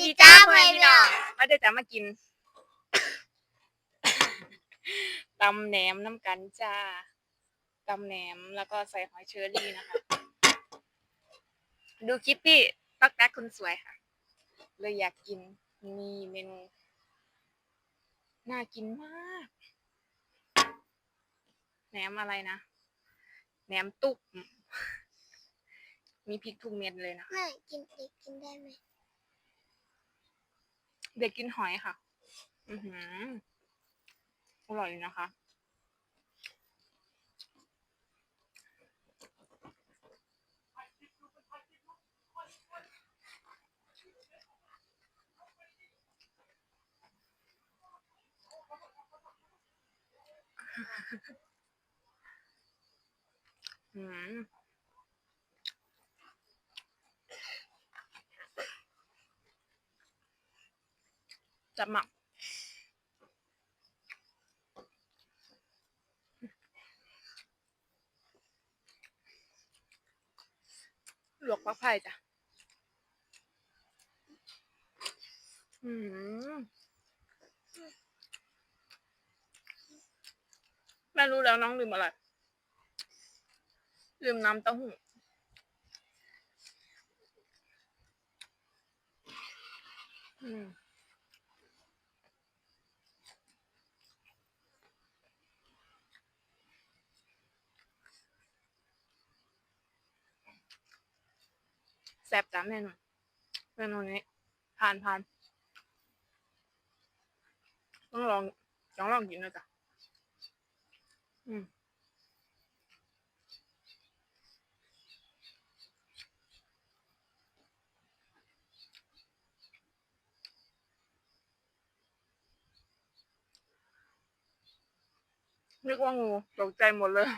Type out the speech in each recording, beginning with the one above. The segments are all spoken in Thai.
ดีจ้าพ่อแม่พี่น้องมาเดี๋ยวจะมากินตำแหนมน้ำกันจ้าตำแหนมแล้วก็ใส่หอยเชอรี่นะคะ ดูคลิปพี่ตักแต๊กคนสวยค่ะ เลยอยากกินนี่เมนู น่ากินมากแหนมอะไรนะแหนมตุก มีพริกทุกเม็ดเลยนะแม่กินเด็กกินได้ไหม เด็กกินหอยค่ะ อือหืออร่อยนะคะ อืม จับหมัก หลวกปักไผ่จ้ะ อืมแม่รู้แล้วน้องลืมอะไร ลืมน้ำเต้าหู้ อืม แซ่บจ้ะเมนูเมนูนี้ผ่านผ่านต้องลองต้องลองกินนะจ๊ะอืมนึกว่างูตกใจหมดเลย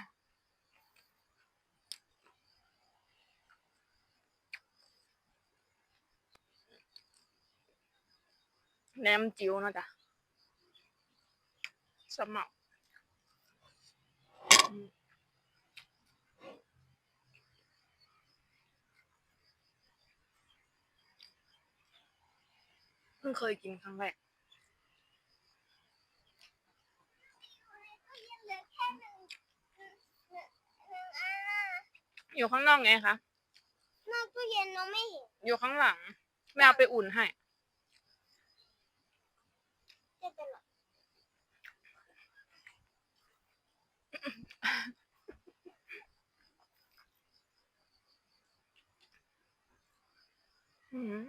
แหนมจิ๋วนะจ๊ะสมองอืมเพิ่งเคยกินครั้งแรกเหลือแค่หนึ่งหนึ่งหนึ่งอันน่ะอยู่ข้างนอกไงคะนอกตู้เย็นเราไม่เห็นอยู่ข้างหลัง แม่เอาไปอุ่นให้ จะเป็นหรออืม